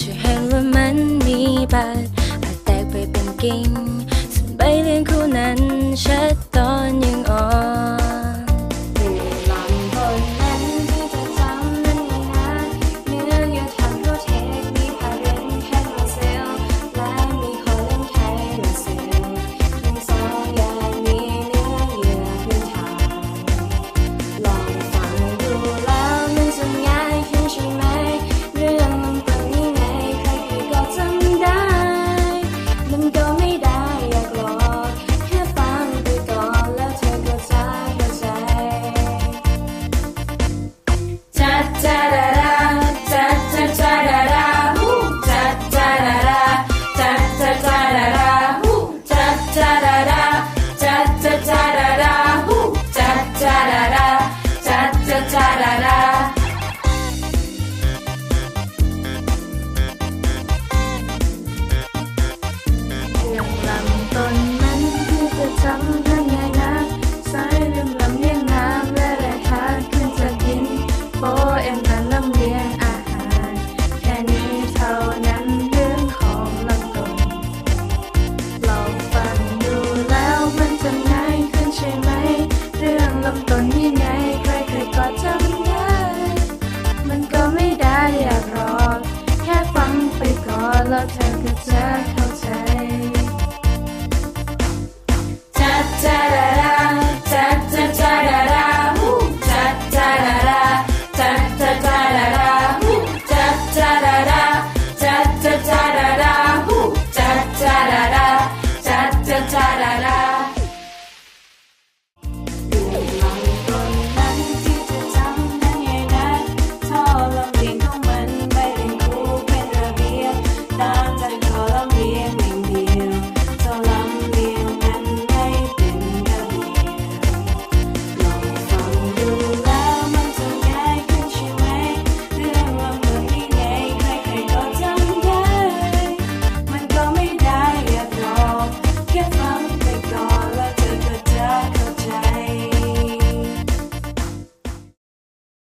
จะเห็นว่ามันมีบาดอาจแตกไปเป็นกิ่งส่วนใบเลี้ยงคู่นั้นชัดตอนยังอ่อน love, take a